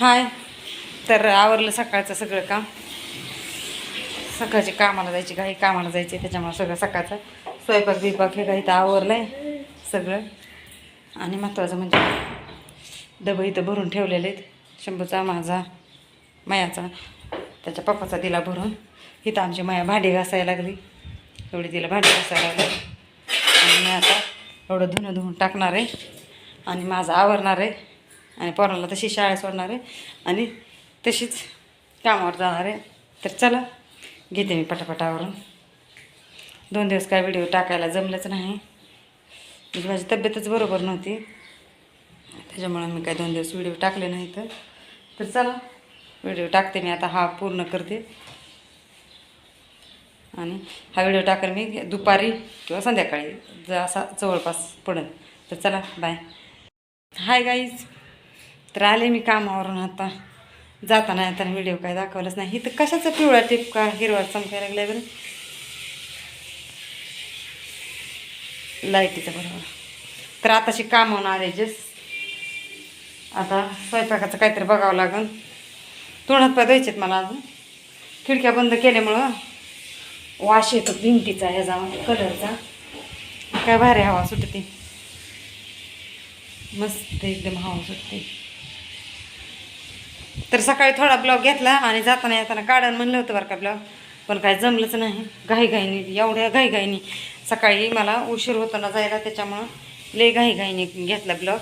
हाय. तर आवरलं सकाळचं सगळं काम. सकाळची कामाला जायची काही कामाला जायची त्याच्यामुळे सगळं सकाळचं. स्वयंपाक बिपाक हे काही तर आवरलं आहे सगळं. आणि महत्त्वाचं म्हणजे डबं इथं भरून ठेवलेले आहेत. शंभूचा माझा मायाचा. त्याच्या पप्पाचा दिला भरून. इथं आमची माया भांडी घासायला लागली. एवढी तिला भांडी घासायला लागली. आणि मी आता एवढं धुणं धुवून टाकणार आहे. आणि माझं आवरणार आहे. आणि पोराला तशी शाळा सोडणार आहे. आणि तशीच कामावर जाणार आहे. तर चला घेते मी पटापटावरून दोन दिवस काय व्हिडिओ टाकायला जमलंच नाही. म्हणजे माझी तब्येतच बरोबर नव्हती. त्याच्यामुळे मी काय दोन दिवस व्हिडिओ टाकले नाही तर. तर चला व्हिडिओ टाकते मी आता हा पूर्ण करते. आणि हा व्हिडिओ टाकेल मी दुपारी किंवा संध्याकाळी जसा असा जवळपास पडेल. तर चला बाय हाय गाईज तर आले मी कामावरून आता. जाताना येताना व्हिडिओ काय दाखवलंच नाही. इथं कशाचा पिवळा टिपका हिरवा चमकायला लागलाय बरं? लाईटीचं बरोबर. तर आताशी कामावून आले जस आता स्वयंपाकाचं काहीतरी बघावं लागेल तोंडात पाय द्यायचेत मला अजून. खिडक्या बंद केल्यामुळं वाश येतो भिंतीचा ह्याचा कलरचा. काय भारी हवा सुटते. मस्त एकदम हवा सुटते. तर सकाळी थोडा ब्लॉग घेतला आणि जाताना येताना काढायला म्हणलं होतं बरं का ब्लॉग. पण काय जमलंच नाही. घाईघाईनी एवढ्या घाईघाईनी. सकाळी मला उशीर होतो ना जायला त्याच्यामुळं लय घाईघाईने घेतला ब्लॉग.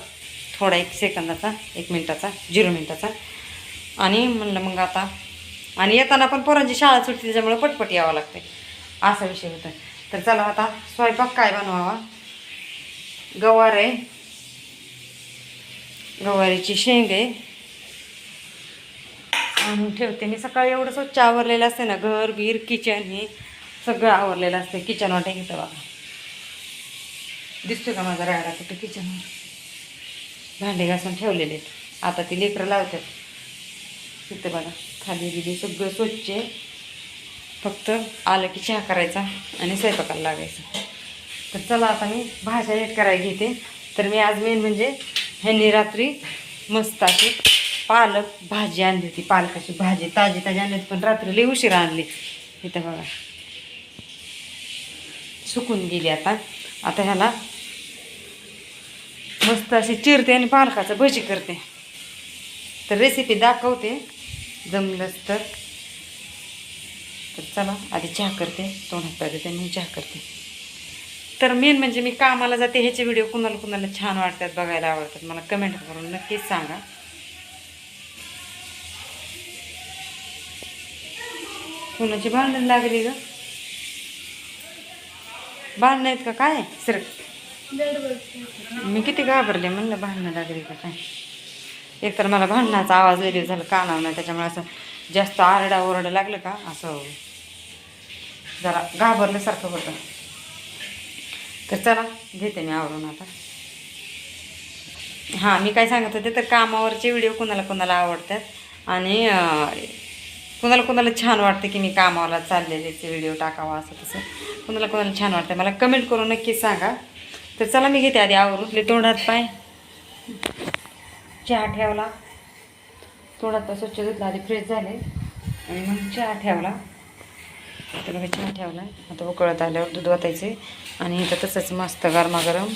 थोडा एक सेकंदाचा एक मिनटाचा झिरो मिनटाचा. आणि म्हणलं मग आता आणि येताना पण पोरांची शाळा सुटते त्याच्यामुळं पटपट यावं लागते असा विषय होता. तर चला आता स्वयंपाक काय बनवावा? गवार आहे. गवारीची शेंग आहे. आणून ठेवते. मी सकाळी एवढं स्वच्छ आवरलेलं असते ना घर बीर किचन हे सगळं आवरलेलं असते. किचन वाटे घेतं बाबा दिसतो का माझा राडा कुठं किचनवर भांडे घासून ठेवलेले आहेत. आता ती लेकरं लावतात. तिथं बघा खाली बिली सगळं स्वच्छ आहे. फक्त आलं की चहा करायचा आणि स्वयंपाकाला लागायचा. तर चला आता मी भाज्या नीट करायला घेते. तर मी आज मेन म्हणजे ह्यांनी रात्री मस्त अशी पालक भाजी आणली होती पालकाची भाजी ताजी ताजी आणली होती पण रात्री लई उशिरा आणली. इथं बघा. सुकून गेली आता. आता ह्याला मस्त अशी चिरते आणि पालकाचं भजी करते. तर रेसिपी दाखवते. जमलंच तर. तर चला आधी चहा करते. तोंडात पाहिजे त्यांनी मी चहा करते. तर मेन म्हणजे मी कामाला जाते ह्याचे व्हिडिओ कुणाला कुणाला छान वाटतात बघायला आवडतात मला कमेंट करून नक्कीच सांगा. कुणाची भांडण लागली ग. भांडण आहेत का? काय? सर मी किती घाबरले म्हणलं भांडणं लागली का काय? एकतर मला भांडणाचा आवाज वेगळी झाला कानावर नाही त्याच्यामुळे असं जास्त आरडा ओरडा लागलं का? असं जरा घाबरल्यासारखं होतं. तर चला घेते मी आवरून आता. हां मी काय सांगत होते तर कामावरचे व्हिडिओ कुणाला कुणाला आवडतात आणि कुणाला कुणाला छान वाटतं की मी कामाला चाललेले ते व्हिडिओ टाकावा असं तसं. कुणाला कुणाला छान वाटतं मला कमेंट करून नक्की सांगा. तर चला मी घेते आधी आवरून तोंडात पाय. चहा ठेवला. तोंडात स्वच्छ धुतला आधी फ्रेश झाले. आणि मग चहा ठेवला. तर बघा चहा ठेवला. आता उकळत आल्यावर दूध वाटायचे आणि इथं तसंच मस्त गरमागरम.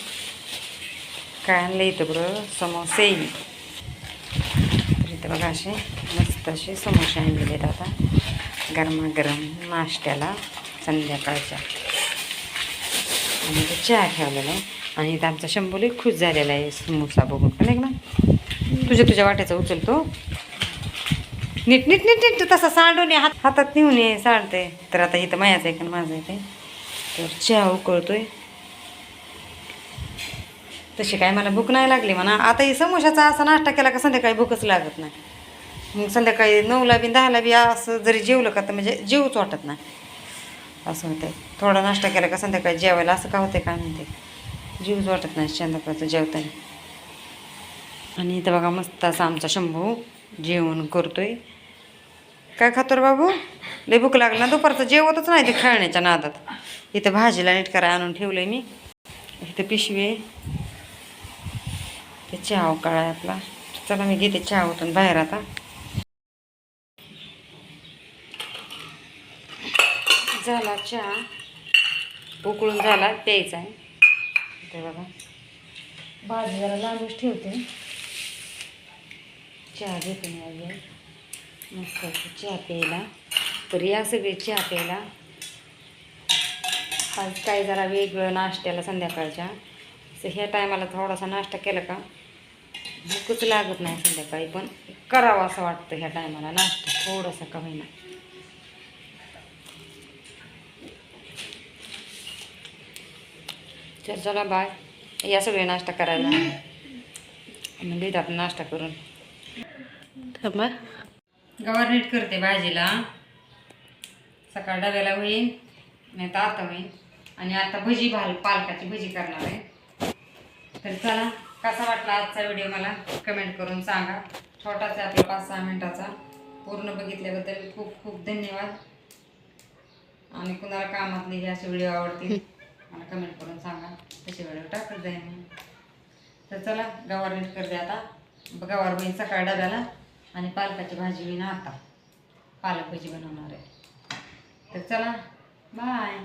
काय आणलं इथं बरं? समोसे. तर बघा असे मस्त असे समोसे आणलेले आहेत आता. गरमागरम नाश्त्याला संध्याकाळच्या. आणि तो चहा ठेवलेला आहे. आणि इथं आमचा शंभूला खुश झालेला आहे समोसा बघून. का नाही ना तुझ्या तुझ्या वाट्याचा उचलतो. नीट नीट नीट नीट तसा सांडून ये. हात हातात नेऊन ये सांडते. तर आता इथं मायाचं आहे का माझं आहे ते. तर चहा उकळतोय. तशी काय मला भूक नाही लागली म्हणा. आता ही समोशाचा असा नाश्ता केला का संध्याकाळी भूकच लागत नाही. मग संध्याकाळी नऊला बी दहाला बी असं जरी जेवलं का तर म्हणजे जेवूच वाटत नाही. असं होतं थोडा नाश्ता केला का संध्याकाळी जेवायला असं का होते काय म्हणते जीवच वाटत नाही संध्याकाळचं जेवताना. आणि इथं बघा मस्त असा आमचा शंभू जेवण करतोय. काय खातो रे बाबू? लय भूक लागला दुपारचं. जेवतच नाही ते खेळण्याच्या नादात. इथं भाजीला नीट करा आणून आहे मी. इथं पिशवी आहे. ते चहा काळा आपला. चला मी घेते चहा उठून बाहेर आता. झाला चहा. उकळून झाला प्यायचा आहे. ते बघा. भाजी जरा लांबच ठेवते. चहा घेते मी आज मस्त चहा प्यायला. तर या सगळी चहा प्यायला. आज काही जरा वेगळं नाश्त्याला संध्याकाळच्या. ह्या टायमाला थोडासा नाश्ता केला का? भूकच लागत नाही संध्याकाळी पण करावं असं वाटतं ह्या टायमाला नाश्ता थोडासा का होईना चल चला बाय. या सगळे नाश्ता करायला. म्हणजे आपण नाश्ता करून. थांबा गवार नीट करते भाजीला. सकाळ डब्याला होईल नाही तर आता होईल आणि आता भजी भाल पालकाची भजी करणार आहे. तर चला कसा वाटला आजचा व्हिडिओ मला? कमेंट करून सांगा. छोटाच आहे आपला पाच सहा मिनटाचा. पूर्ण बघितल्याबद्दल खूप खूप धन्यवाद. आणि कुणाला कामातले हे असे व्हिडिओ आवडतील मला कमेंट करून सांगा. तसे व्हिडिओ टाकत जाईन मी. तर चला गवार नीट करते आता. गवार बहीण सकाळ डब्याला आणि पालकाची भाजी बहीण आता पालक भाजी बनवणार आहे. तर चला बाय